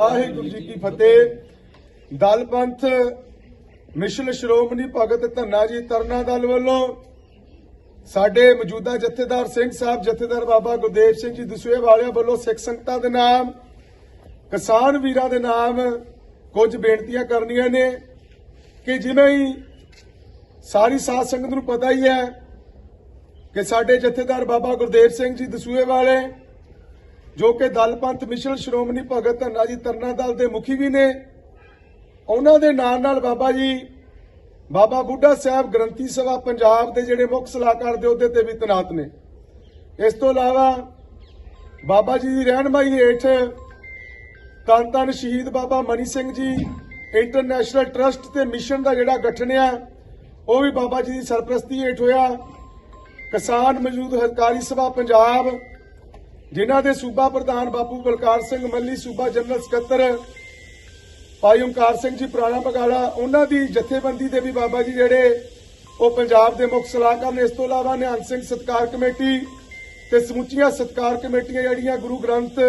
ਵਾਹਿਗੁਰੂ ਜੀ ਕੀ ਫਤਿਹ। ਦਲ ਪੰਥ, mission Shiromani Bhagat Dhanna ji Tarna Dal ਵੱਲੋਂ ਸਾਡੇ ਮੌਜੂਦਾ ਜਥੇਦਾਰ ਸਿੰਘ ਸਾਹਿਬ, ਜਥੇਦਾਰ ਬਾਬਾ ਗੁਰਦੇਵ ਸਿੰਘ ਜੀ ਦਸੂਏ ਵਾਲਿਆਂ ਵੱਲੋਂ ਸਿੱਖ ਸੰਗਤਾਂ ਦੇ ਨਾਮ, ਕਿਸਾਨ ਵੀਰਾਂ ਦੇ ਨਾਮ ਕੁਝ ਬੇਨਤੀਆਂ ਕਰਨੀਆਂ ਨੇ ਕਿ ਜਿਵੇਂ ਹੀ ਸਾਰੀ ਸਾਧ ਸੰਗਤ ਨੂੰ ਪਤਾ ਹੀ ਹੈ ਕਿ ਸਾਡੇ ਜਥੇਦਾਰ ਬਾਬਾ ਗੁਰਦੇਵ ਸਿੰਘ ਜੀ ਦਸੂਏ ਵਾਲੇ ਜੋ ਕਿ ਦਲ ਪੰਥ ਮਿਸ਼ਨ ਸ਼੍ਰੋਮਣੀ ਭਗਤ ਧੰਨਾ ਜੀ ਤਰਨਾ ਦਲ ਦੇ ਮੁਖੀ ਵੀ ਨੇ। ਉਹਨਾਂ ਦੇ ਨਾਲ ਨਾਲ ਬਾਬਾ ਜੀ, ਬਾਬਾ ਬੁੱਢਾ ਸਾਹਿਬ ਗ੍ਰੰਥੀ ਸਭਾ ਪੰਜਾਬ ਦੇ ਜਿਹੜੇ ਮੁੱਖ ਸਲਾਹਕਾਰ ਦੇ ਅਹੁਦੇ ਤੇ ਵੀ ਤੈਨਾਤ ਨੇ। ਇਸ ਤੋਂ ਇਲਾਵਾ ਬਾਬਾ ਜੀ ਦੀ ਰਹਿਨਮਾਈ ਹੇਠ ਤਨ ਤਨ ਸ਼ਹੀਦ ਬਾਬਾ ਮਨੀ ਸਿੰਘ ਜੀ, ਇੰਟਰਨੈਸ਼ਨਲ ਟਰਸਟ ਤੇ ਮਿਸ਼ਨ ਦਾ ਜਿਹੜਾ ਗਠਨ ਆ, ਉਹ ਵੀ ਬਾਬਾ ਜੀ ਦੀ ਸਰਪ੍ਰਸਤੀ ਹੇਠ ਹੋਇਆ। ਕਿਸਾਨ ਮਜ਼ਦੂਰ ਹਰਕਾਰੀ ਸਭਾ ਪੰਜਾਬ ਜਿਨ੍ਹਾਂ ਦੇ ਸੂਬਾ ਪ੍ਰਧਾਨ ਬਾਪੂ ਬਲਕਾਰ ਸਿੰਘ ਮੱਲੀ, ਸੂਬਾ ਜਨਰਲ ਸਕੱਤਰ ਭਾਈ ਓਮਕਾਰ ਸਿੰਘ ਜੀ, ਪੁਰਾਣਾ ਬਗਾੜਾ, ਉਹਨਾਂ ਦੀ ਜਥੇਬੰਦੀ ਦੇ ਵੀ ਬਾਬਾ ਜੀ ਜਿਹੜੇ, ਉਹ ਪੰਜਾਬ ਦੇ ਮੁੱਖ ਸਲਾਹਕਾਰ ਨੇ। ਇਸ ਤੋਂ ਇਲਾਵਾ ਨਿਹੰਗ ਸਿੰਘ ਸਤਕਾਰ ਕਮੇਟੀ ਤੇ ਸਮੁੱਚੀਆਂ ਸਤਕਾਰ ਕਮੇਟੀਆਂ ਜਿਹੜੀਆਂ ਗੁਰੂ ਗ੍ਰੰਥ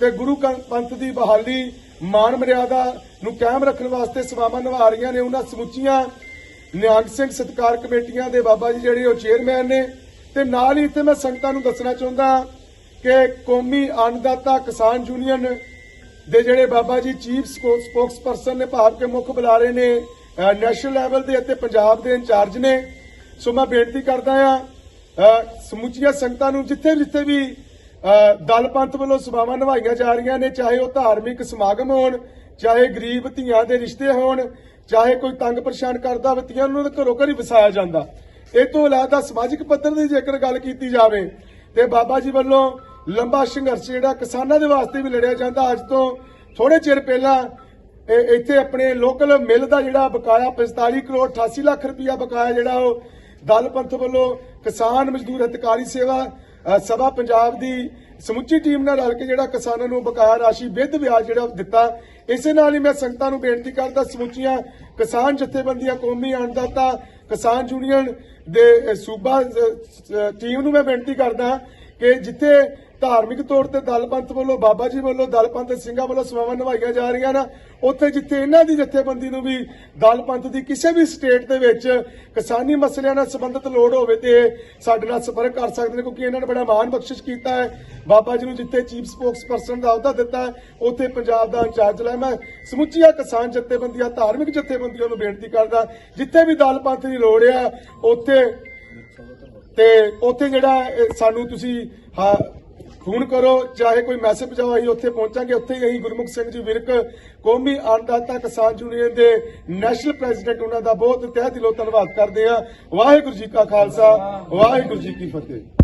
ਤੇ ਗੁਰੂ ਪੰਥ ਦੀ ਬਹਾਲੀ ਮਾਨ ਮਰਿਆਦਾ ਨੂੰ ਕਾਇਮ ਰੱਖਣ ਵਾਸਤੇ ਸੇਵਾਵਾਂ ਨਿਭਾ ਰਹੀਆਂ ਨੇ, ਉਹਨਾਂ ਸਮੁੱਚੀਆਂ ਨਿਹੰਗ ਸਿੰਘ ਸਤਕਾਰ ਕਮੇਟੀਆਂ ਦੇ ਬਾਬਾ ਜੀ ਜਿਹੜੇ, ਉਹ ਚੇਅਰਮੈਨ ਨੇ। ਤੇ ਨਾਲ ਹੀ ਇੱਥੇ ਮੈਂ ਸੰਗਤਾਂ ਨੂੰ ਦੱਸਣਾ ਚਾਹੁੰਦਾ ਕਿ ਕੌਮੀ ਅੰਨਦਾਤਾ ਕਿਸਾਨ ਯੂਨੀਅਨ ਦੇ ਜਿਹੜੇ Baba ji chief spokes person ਨੇ ਭਾਵ ਕੇ ਮੁੱਖ ਬੁਲਾਰੇ ਨੇ ਨੈਸ਼ਨਲ ਲੈਵਲ ਦੇ ਅਤੇ ਪੰਜਾਬ ਦੇ ਇੰਚਾਰਜ ਨੇ। ਸੋ ਮੈਂ ਬੇਨਤੀ ਕਰਦਾ ਆ ਸਮੁੱਚੀਆਂ ਸੰਗਤਾਂ ਨੂੰ ਜਿੱਥੇ ਜਿੱਥੇ ਵੀ ਦਲ ਪੰਥ ਵੱਲੋਂ ਸੇਵਾਵਾਂ ਨਿਭਾਈਆਂ ਜਾ ਰਹੀਆਂ ਨੇ, ਚਾਹੇ ਉਹ ਧਾਰਮਿਕ ਸਮਾਗਮ ਹੋਣ, ਚਾਹੇ ਗਰੀਬ ਧੀਆਂ ਦੇ ਰਿਸ਼ਤੇ ਹੋਣ, ਚਾਹੇ ਕੋਈ ਤੰਗ ਪਰੇਸ਼ਾਨ ਕਰਦਾ ਵਤੀਆਂ ਨੂੰ ਉਹਦੇ ਘਰੋਂ ਘਰ ਹੀ ਵਸਾਇਆ ਜਾਂਦਾ। ਇਹ ਤੋਂ ਇਲਾਵਾ ਸਮਾਜਿਕ ਪੱਧਰ ਦੀ ਜੇਕਰ ਗੱਲ ਕੀਤੀ ਜਾਵੇ, ਤੇ ਬਾਬਾ ਜੀ ਵੱਲੋਂ ਲੰਬਾ ਸੰਘਰਸ਼ ਜਿਹੜਾ ਕਿਸਾਨਾਂ ਦੇ ਵਾਸਤੇ ਵੀ ਲੜਿਆ ਜਾਂਦਾ। ਅੱਜ ਤੋਂ ਥੋੜੇ ਚਿਰ ਪਹਿਲਾਂ ਇੱਥੇ ਆਪਣੇ ਲੋਕਲ ਮਿਲ ਦਾ ਜਿਹੜਾ ਬਕਾਇਆ 45 ਕਰੋੜ 88 ਲੱਖ ਰੁਪਇਆ ਬਕਾਇਆ ਜਿਹੜਾ ਉਹ ਦਲ ਪੰਥ ਵੱਲੋਂ ਕਿਸਾਨ ਮਜ਼ਦੂਰ ਹਿਤਕਾਰੀ ਸੇਵਾ ਸਭਾ ਪੰਜਾਬ ਦੀ ਸਮੁੱਚੀ ਟੀਮ ਨਾਲ ਰਲ ਕੇ ਜਿਹੜਾ ਕਿਸਾਨਾਂ ਨੂੰ ਬਕਾਇਆ ਰਾਸ਼ੀ ਵਿਦ ਵਿਆਜ ਜਿਹੜਾ ਦਿੱਤਾ, ਇਸੇ ਨਾਲ ਹੀ ਮੈਂ ਸੰਗਤਾਂ ਨੂੰ ਬੇਨਤੀ ਕਰਦਾ ਸਮੁੱਚੀਆਂ ਕਿਸਾਨ ਜਥੇਬੰਦੀਆਂ, ਕੌਮੀ ਅੰਨਦਾਤਾ ਕਿਸਾਨ ਯੂਨੀਅਨ ਦੇ ਸੂਬਾ ਟੀਮ ਨੂੰ ਮੈਂ ਬੇਨਤੀ ਕਰਦਾ ਕਿ ਜਿੱਥੇ ਧਾਰਮਿਕ ਤੌਰ ਤੇ ਦਲ ਪੰਥ ਵੱਲੋਂ, ਬਾਬਾ ਜੀ ਵੱਲੋਂ ਦਲ ਪੰਥ ਸਿੰਘਾਂ ਵੱਲੋਂ ਸੇਵਾਵਾਂ ਨਿਭਾਈਆਂ ਜਾ ਰਹੀਆਂ ਨਾ। ਉੱਥੇ ਜਿੱਥੇ ਇਹਨਾਂ ਦੀ ਜਥੇਬੰਦੀ ਨੂੰ ਵੀ ਦਲ ਪੰਥ ਦੀ ਕਿਸੇ ਵੀ ਸਟੇਟ ਦੇ ਵਿੱਚ ਕਿਸਾਨੀ ਮਸਲਿਆਂ ਨਾਲ ਸੰਬੰਧਿਤ ਲੋੜ ਹੋਵੇ ਤੇ ਇਹ ਸਾਡੇ ਨਾਲ ਸੰਪਰਕ ਕਰ ਸਕਦੇ ਨੇ, ਕਿਉਂਕਿ ਇਹਨਾਂ ਨੇ ਬੜਾ ਮਾਣ ਬਖਸ਼ਿਸ਼ ਕੀਤਾ ਹੈ। ਬਾਬਾ ਜੀ ਨੂੰ ਜਿੱਥੇ ਚੀਫ ਸਪੋਕਸ ਪਰਸਨ ਦਾ ਅਹੁਦਾ ਦਿੱਤਾ ਉੱਥੇ ਪੰਜਾਬ ਦਾ ਇੰਚਾਰਜ ਲੈ ਮੈਂ ਸਮੁੱਚੀਆਂ ਕਿਸਾਨ ਜਥੇਬੰਦੀਆਂ, ਧਾਰਮਿਕ ਜਥੇਬੰਦੀਆਂ ਨੂੰ ਬੇਨਤੀ ਕਰਦਾ, ਜਿੱਥੇ ਵੀ ਦਲ ਪੰਥ ਦੀ ਲੋੜ ਆ ਉੱਥੇ ਤੇ ਉੱਥੇ ਜਿਹੜਾ ਸਾਨੂੰ ਤੁਸੀਂ ਹਾਂ ਫੋਨ ਕਰੋ, ਚਾਹੇ ਕੋਈ ਮੈਸੇਜ ਪਹੁੰਚਾਓ ਅਸੀਂ ਉੱਥੇ ਪਹੁੰਚਾਂਗੇ। ਉੱਥੇ ਹੀ ਅਸੀਂ ਗੁਰਮੁਖ ਸਿੰਘ ਜੀ, ਵਿਰਕ, ਕੌਮੀ ਅੰਨਦਾਤਾ ਕਿਸਾਨ ਯੂਨੀਅਨ ਦੇ ਨੈਸ਼ਨਲ ਪ੍ਰੈਜ਼ੀਡੈਂਟ ਉਹਨਾਂ ਦਾ ਬਹੁਤ ਤਹਿ ਦਿਲੋਂ ਧੰਨਵਾਦ ਕਰਦੇ ਆ ਵਾਹਿਗੁਰੂ ਜੀ ਕਾ ਖਾਲਸਾ, ਵਾਹਿਗੁਰੂ ਜੀ ਕੀ ਫਤਿਹ।